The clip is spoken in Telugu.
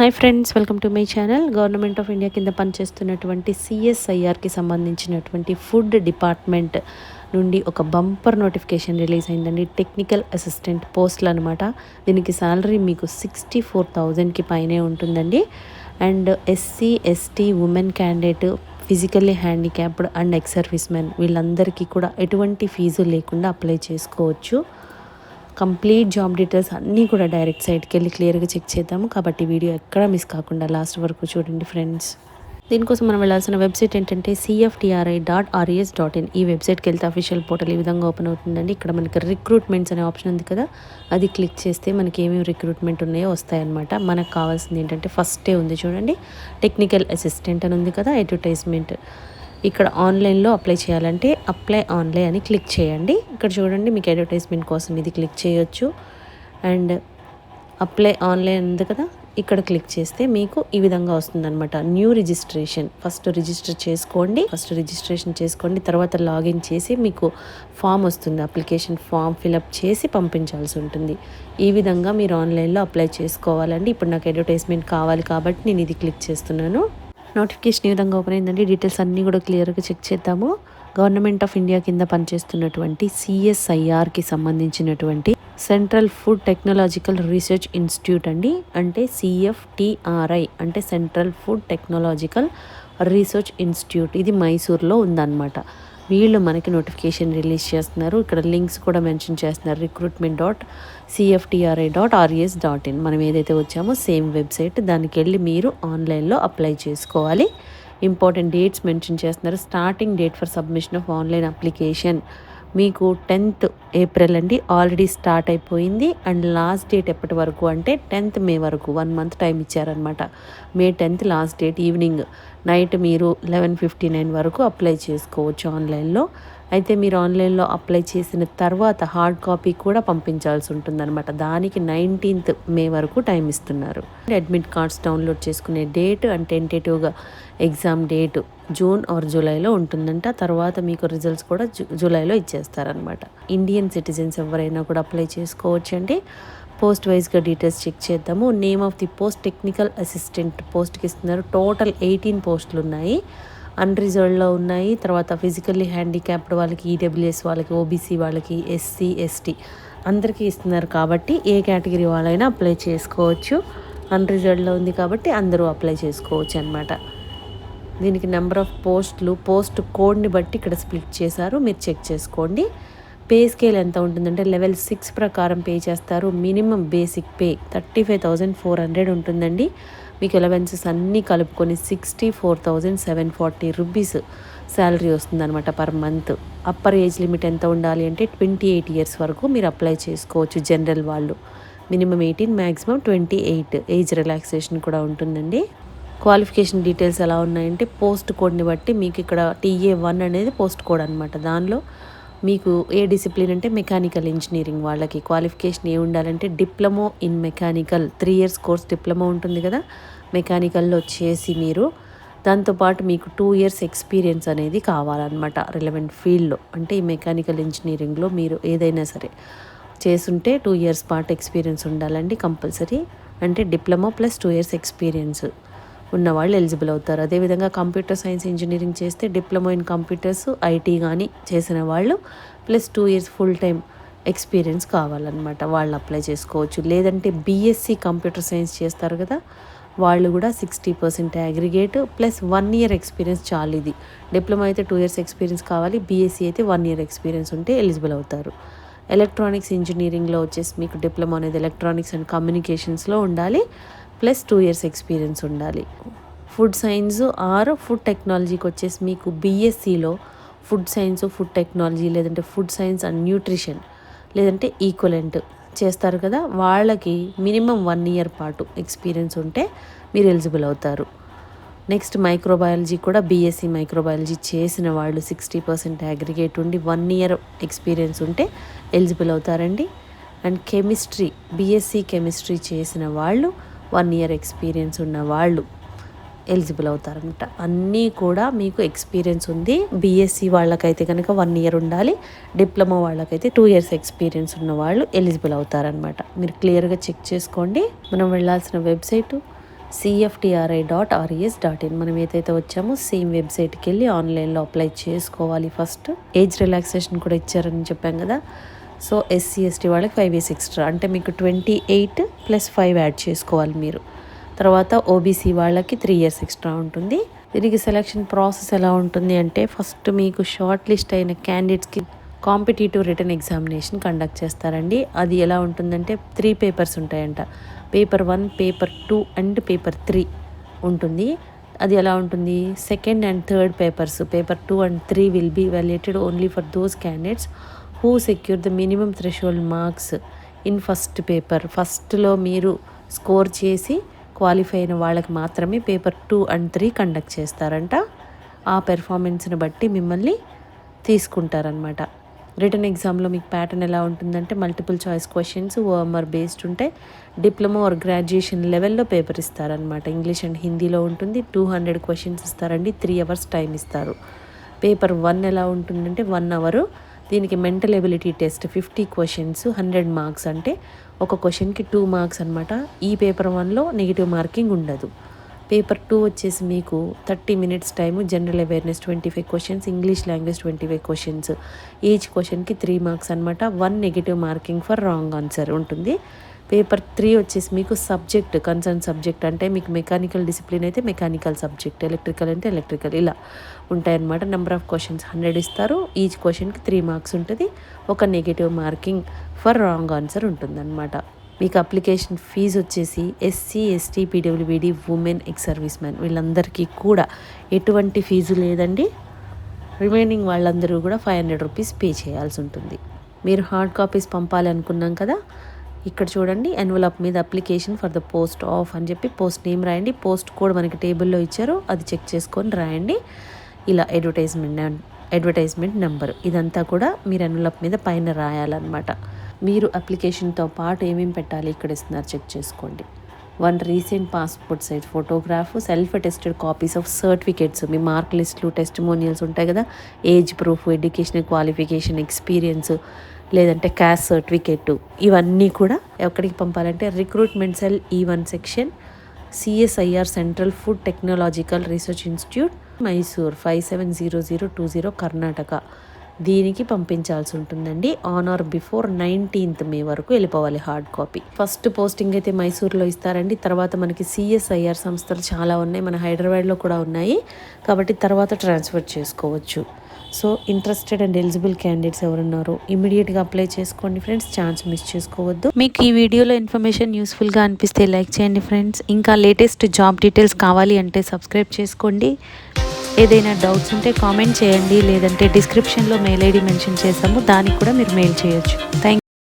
Hi friends welcome to my channel government of India కింద పనిచేస్తున్నటువంటి సిఎస్ఐఆర్కి సంబంధించినటువంటి ఫుడ్ డిపార్ట్మెంట్ నుండి ఒక బంపర్ నోటిఫికేషన్ రిలీజ్ అయిందండి. టెక్నికల్ అసిస్టెంట్ పోస్ట్లు అనమాట దీనికి శాలరీ మీకు సిక్స్టీ ఫోర్ థౌజండ్కి పైనే ఉంటుందండి. And SC ST women candidate physically handicapped and ex servicemen వీళ్ళందరికీ కూడా ఎటువంటి ఫీజు లేకుండా అప్లై చేసుకోవచ్చు. కంప్లీట్ జాబ్ డీటెయిల్స్ అన్నీ కూడా డైరెక్ట్ సైట్కి వెళ్ళి క్లియర్గా చెక్ చేద్దాము. కాబట్టి వీడియో ఎక్కడ మిస్ కాకుండా లాస్ట్ వరకు చూడండి ఫ్రెండ్స్. దీనికోసం మనం వెళ్ళాల్సిన వెబ్సైట్ ఏంటంటే CFTRI dot RES dot in ఈ వెబ్సైట్కి వెళ్తే అఫీషియల్ పోర్టల్ ఈ విధంగా ఓపెన్ అవుతుందండి. ఇక్కడ మనకి రిక్రూట్మెంట్స్ అనే ఆప్షన్ ఉంది కదా అది క్లిక్ చేస్తే మనకి ఏమేమి రిక్రూట్మెంట్ ఉన్నాయో వస్తాయన్నమాట. మనకు కావాల్సింది ఏంటంటే ఫస్టే ఉంది చూడండి టెక్నికల్ అసిస్టెంట్ అని ఉంది కదా అడ్వర్టైజ్మెంట్ ఇక్కడ ఆన్లైన్లో అప్లై చేయాలంటే అప్లై ఆన్లైన్ అని క్లిక్ చేయండి. ఇక్కడ చూడండి మీకు అడ్వర్టైజ్మెంట్ కోసం ఇది క్లిక్ చేయొచ్చు. అండ్ అప్లై ఆన్లైన్ ఉంది కదా ఇక్కడ క్లిక్ చేస్తే మీకు ఈ విధంగా వస్తుందన్నమాట. New registration. ఫస్ట్ రిజిస్టర్ చేసుకోండి. ఫస్ట్ రిజిస్ట్రేషన్ చేసుకోండి. తర్వాత లాగిన్ చేసి మీకు ఫామ్ వస్తుంది. అప్లికేషన్ ఫామ్ ఫిలప్ చేసి పంపించాల్సి ఉంటుంది. ఈ విధంగా మీరు ఆన్లైన్లో అప్లై చేసుకోవాలండి. ఇప్పుడు నాకు అడ్వర్టైజ్మెంట్ కావాలి కాబట్టి నేను ఇది క్లిక్ చేస్తున్నాను. నోటిఫికేషన్ ఈ విధంగా ఓపెన్ అయిందండి? డీటెయిల్స్ అన్నీ కూడా క్లియర్గా చెక్ చేద్దాము. గవర్నమెంట్ ఆఫ్ ఇండియా కింద పనిచేస్తున్నటువంటి సిఎస్ఐఆర్కి సంబంధించినటువంటి central food technological research institute అండి. అంటే సిఎఫ్టిఆర్ఐ అంటే central food technological research institute ఇది మైసూర్లో ఉందన్నమాట. వీళ్ళు మనకి నోటిఫికేషన్ రిలీజ్ చేస్తున్నారు. ఇక్కడ లింక్స్ కూడా మెన్షన్ చేస్తున్నారు. Recruitment dot CFTRI dot RS dot in మనం ఏదైతే వచ్చామో సేమ్ వెబ్సైట్ దానికి వెళ్ళి మీరు ఆన్లైన్లో అప్లై చేసుకోవాలి. ఇంపార్టెంట్ డేట్స్ మెన్షన్ చేస్తున్నారు. Starting date for submission of online application మీకు టెన్త్ ఏప్రిల్ అండి ఆల్రెడీ స్టార్ట్ అయిపోయింది. అండ్ లాస్ట్ డేట్ ఎప్పటి వరకు అంటే టెన్త్ మే వరకు వన్ మంత్ టైం ఇచ్చారనమాట May tenth last date evening. Night మీరు లెవెన్ ఫిఫ్టీ నైన్ వరకు అప్లై చేసుకోవచ్చు ఆన్లైన్లో. అయితే మీరు ఆన్లైన్లో అప్లై చేసిన తర్వాత హార్డ్ కాపీ కూడా పంపించాల్సి ఉంటుందన్నమాట. దానికి నైన్టీన్త్ మే వరకు టైం ఇస్తున్నారు. అడ్మిట్ కార్డ్స్ డౌన్లోడ్ చేసుకునే డేట్ అండ్ టెంటేటివ్గా ఎగ్జామ్ డేట్ జూన్ ఆర్ జూలైలో ఉంటుందంట. తర్వాత మీకు రిజల్ట్స్ కూడా జూ జూలైలో ఇచ్చేస్తారనమాట ఇండియన్ సిటిజన్స్ ఎవరైనా కూడా అప్లై చేసుకోవచ్చు అండి పోస్ట్ వైజ్గా డీటెయిల్స్ చెక్ చేద్దాము. Name of the post technical assistant పోస్ట్కి ఇస్తున్నారు టోటల్ ఎయిటీన్ పోస్టులు ఉన్నాయి అన్రిజర్వ్డ్లో ఉన్నాయి. తర్వాత ఫిజికల్లీ హ్యాండిక్యాప్డ్ వాళ్ళకి ఈడబ్ల్యూఎస్ వాళ్ళకి ఓబీసీ వాళ్ళకి ఎస్సీ ఎస్టీ అందరికీ ఇస్తున్నారు కాబట్టి ఏ కేటగిరీ వాళ్ళైనా అప్లై చేసుకోవచ్చు. అన్రిజర్వ్డ్లో ఉంది కాబట్టి అందరూ అప్లై చేసుకోవచ్చు అనమాట దీనికి నెంబర్ ఆఫ్ పోస్టులు పోస్ట్ కోడ్ని బట్టి ఇక్కడ స్ప్లిట్ చేశారు. మీరు చెక్ చేసుకోండి. పే స్కేల్ ఎంత ఉంటుందంటే లెవెల్ సిక్స్ ప్రకారం పే చేస్తారు. Minimum basic pay thirty five thousand four hundred ఉంటుందండి. మీకు ఎలవెన్సెస్ అన్నీ కలుపుకొని sixty four thousand seven forty rupees salary వస్తుందన్నమాట per month. Upper age limit ఎంత ఉండాలి అంటే ట్వంటీ ఎయిట్ ఇయర్స్ వరకు మీరు అప్లై చేసుకోవచ్చు జనరల్ వాళ్ళు. Minimum eighteen maximum twenty eight age relaxation కూడా ఉంటుందండి. క్వాలిఫికేషన్ డీటెయిల్స్ ఎలా ఉన్నాయంటే పోస్ట్ కోడ్ని బట్టి మీకు ఇక్కడ టీఏ వన్ అనేది పోస్ట్ కోడ్ అనమాట దానిలో మీకు ఏ డిసిప్లిన్ అంటే మెకానికల్ ఇంజనీరింగ్ వాళ్ళకి క్వాలిఫికేషన్ ఏ ఉండాలంటే diploma in mechanical three years course diploma ఉంటుంది కదా మెకానికల్లో చేసి మీరు దాంతోపాటు మీకు టూ ఇయర్స్ ఎక్స్పీరియన్స్ అనేది కావాలన్నమాట రిలవెంట్ ఫీల్డ్లో అంటే ఈ మెకానికల్ ఇంజనీరింగ్లో మీరు ఏదైనా సరే చేసుంటే టూ ఇయర్స్ పాటు ఎక్స్పీరియన్స్ ఉండాలండి కంపల్సరీ. అంటే diploma plus two years experience ఉన్న వాళ్ళు ఎలిజిబుల్ అవుతారు. అదేవిధంగా కంప్యూటర్ సైన్స్ ఇంజనీరింగ్ చేస్తే డిప్లొమా ఇన్ కంప్యూటర్స్ ఐటీ కానీ చేసిన వాళ్ళు plus two years full time experience కావాలన్నమాట. వాళ్ళు అప్లై చేసుకోవచ్చు. లేదంటే బీఎస్సీ కంప్యూటర్ సైన్స్ చేస్తారు కదా వాళ్ళు కూడా sixty percent aggregate plus one year experience చాలు ఇది. డిప్లొమా అయితే టూ ఇయర్స్ ఎక్స్పీరియన్స్ కావాలి బీఎస్సీ అయితే వన్ ఇయర్ ఎక్స్పీరియన్స్ ఉంటే ఎలిజిబుల్ అవుతారు. ఎలక్ట్రానిక్స్ ఇంజనీరింగ్లో వచ్చేసి మీకు డిప్లొమా అనేది ఎలక్ట్రానిక్స్ అండ్ కమ్యూనికేషన్స్లో ఉండాలి. ప్లస్ టూ ఇయర్స్ ఎక్స్పీరియన్స్ ఉండాలి. ఫుడ్ సైన్స్ ఆర్ ఫుడ్ టెక్నాలజీకి వచ్చేసి మీకు బీఎస్సీలో ఫుడ్ సైన్స్ ఫుడ్ టెక్నాలజీ లేదంటే ఫుడ్ సైన్స్ అండ్ న్యూట్రిషన్ లేదంటే ఈక్వలెంట్ చేస్తారు కదా వాళ్ళకి మినిమం వన్ ఇయర్ పాటు ఎక్స్పీరియన్స్ ఉంటే మీరు ఎలిజిబుల్ అవుతారు. నెక్స్ట్ మైక్రోబయాలజీ కూడా బీఎస్సీ మైక్రోబయాలజీ చేసిన వాళ్ళు సిక్స్టీ పర్సెంట్ అగ్రిగేట్ ఉండి వన్ ఇయర్ ఎక్స్పీరియన్స్ ఉంటే ఎలిజిబుల్ అవుతారండి. అండ్ కెమిస్ట్రీ బీఎస్సీ కెమిస్ట్రీ చేసిన వాళ్ళు వన్ ఇయర్ ఎక్స్పీరియన్స్ ఉన్న వాళ్ళు ఎలిజిబుల్ అవుతారనమాట అన్నీ కూడా మీకు ఎక్స్పీరియన్స్ ఉంది. బీఎస్సీ వాళ్ళకైతే కనుక వన్ ఇయర్ ఉండాలి. డిప్లొమా వాళ్ళకైతే టూ ఇయర్స్ ఎక్స్పీరియన్స్ ఉన్న వాళ్ళు ఎలిజిబుల్ అవుతారనమాట మీరు క్లియర్గా చెక్ చేసుకోండి. మనం వెళ్ళాల్సిన website CFTRI dot RES dot in మనం ఏదైతే వచ్చామో సేమ్ వెబ్సైట్కి వెళ్ళి ఆన్లైన్లో అప్లై చేసుకోవాలి ఫస్ట్. ఏజ్ రిలాక్సేషన్ కూడా ఇచ్చారని చెప్పాం కదా. సో ఎస్సీ ఎస్టీ వాళ్ళకి ఫైవ్ ఇయర్స్ ఎక్స్ట్రా అంటే మీకు twenty eight plus five add చేసుకోవాలి మీరు. తర్వాత ఓబీసీ వాళ్ళకి త్రీ ఇయర్స్ ఎక్స్ట్రా ఉంటుంది. దీనికి సెలక్షన్ ప్రాసెస్ ఎలా ఉంటుంది అంటే ఫస్ట్ మీకు షార్ట్ లిస్ట్ అయిన క్యాండిడేట్స్కి కాంపిటేటివ్ రిటర్న్ ఎగ్జామినేషన్ కండక్ట్ చేస్తారండి. అది ఎలా ఉంటుందంటే త్రీ పేపర్స్ ఉంటాయంట. Paper one paper two and paper three ఉంటుంది. అది ఎలా ఉంటుంది? Second and third papers paper two and three will be valuated only for those candidates who secure the minimum threshold marks in first paper? ఫస్ట్లో మీరు స్కోర్ చేసి క్వాలిఫై అయిన వాళ్ళకి మాత్రమే paper two and three conduct చేస్తారంట. ఆ పెర్ఫార్మెన్స్ని బట్టి మిమ్మల్ని తీసుకుంటారనమాట రిటర్న్ ఎగ్జామ్లో మీకు ప్యాటర్న్ ఎలా ఉంటుందంటే multiple choice questions OMR based ఉంటే డిప్లొమా ఆర్ గ్రాడ్యుయేషన్ లెవెల్లో పేపర్ ఇస్తారనమాట ఇంగ్లీష్ అండ్ హిందీలో ఉంటుంది. టూ హండ్రెడ్ క్వశ్చన్స్ ఇస్తారండి. త్రీ అవర్స్ టైం ఇస్తారు. పేపర్ వన్ ఎలా ఉంటుందంటే వన్ అవరు దీనికి mental ability test fifty questions hundred marks అంటే ఒక క్వశ్చన్కి టూ మార్క్స్ అనమాట ఈ పేపర్ వన్లో నెగిటివ్ మార్కింగ్ ఉండదు. పేపర్ టూ వచ్చేసి మీకు thirty minutes time general awareness twenty five questions English language twenty five questions. Each క్వశ్చన్కి త్రీ మార్క్స్ అనమాట one negative marking for wrong answer ఉంటుంది. పేపర్ త్రీ వచ్చేసి మీకు సబ్జెక్ట్ కన్సర్న్ సబ్జెక్ట్ అంటే మీకు మెకానికల్ డిసిప్లిన్ అయితే మెకానికల్ సబ్జెక్ట్ ఎలక్ట్రికల్ అంటే ఎలక్ట్రికల్ ఇలా ఉంటాయన్నమాట. నెంబర్ ఆఫ్ క్వశ్చన్స్ హండ్రెడ్ ఇస్తారు. ఈచ్ క్వశ్చన్కి త్రీ మార్క్స్ ఉంటుంది. ఒక negative marking for wrong answer ఉంటుందన్నమాట. మీకు అప్లికేషన్ ఫీజు వచ్చేసి SC ST PWBD women ex serviceman వీళ్ళందరికీ కూడా ఎటువంటి ఫీజు లేదండి. రిమైనింగ్ వాళ్ళందరూ కూడా ఫైవ్ హండ్రెడ్ రూపీస్ పే చేయాల్సి ఉంటుంది. మీరు హార్డ్ కాపీస్ పంపాలి అనుకున్నాం కదా ఇక్కడ చూడండి ఎన్వలప్ మీద application for the post of అని చెప్పి పోస్ట్ నేమ్ రాయండి. పోస్ట్ కోడ్ మనకి టేబుల్లో ఇచ్చారు అది చెక్ చేసుకొని రాయండి. ఇలా అడ్వర్టైజ్మెంట్ అడ్వర్టైజ్మెంట్ నెంబర్ ఇదంతా కూడా మీరు ఎన్వలప్ మీద పైన రాయాలన్నమాట. మీరు అప్లికేషన్తో పాటు ఏమేమి పెట్టాలి ఇక్కడ ఇస్తున్నారు చెక్ చేసుకోండి. One recent passport size photograph self attested copies of certificates me mark లిస్టులు టెస్టిమోనియల్స్ ఉంటాయి కదా? Age proof education qualification experience లేదంటే క్యాస్ట్ సర్టిఫికేట్ ఇవన్నీ కూడా ఎక్కడికి పంపాలంటే recruitment cell E one section CSIR central food technological research institute Mysore five seven zero zero two zero Karnataka దీనికి పంపించాల్సి ఉంటుందండి. On or before nineteenth May వరకు వెళ్ళిపోవాలి హార్డ్ కాపీ ఫస్ట్ పోస్టింగ్ అయితే మైసూర్లో ఇస్తారండి. తర్వాత మనకి సిఎస్ఐఆర్ సంస్థలు చాలా ఉన్నాయి. మన హైదరాబాద్లో కూడా ఉన్నాయి. కాబట్టి తర్వాత ట్రాన్స్ఫర్ చేసుకోవచ్చు. So interested and eligible candidates ఎవరున్నారో ఇమీడియట్గా అప్లై చేసుకోండి ఫ్రెండ్స్ ఛాన్స్ మిస్ చేసుకోవద్దు. మీకు ఈ వీడియోలో ఇన్ఫర్మేషన్ యూస్ఫుల్గా అనిపిస్తే లైక్ చేయండి ఫ్రెండ్స్ ఇంకా లేటెస్ట్ జాబ్ డీటెయిల్స్ కావాలి అంటే సబ్స్క్రైబ్ చేసుకోండి. ఏదైనా డౌట్స్ ఉంటే కామెంట్ చేయండి. లేదంటే డిస్క్రిప్షన్లో మెయిల్ ఐడి మెన్షన్ చేసాము దానికి కూడా మీరు మెయిల్ చేయొచ్చు. థ్యాంక్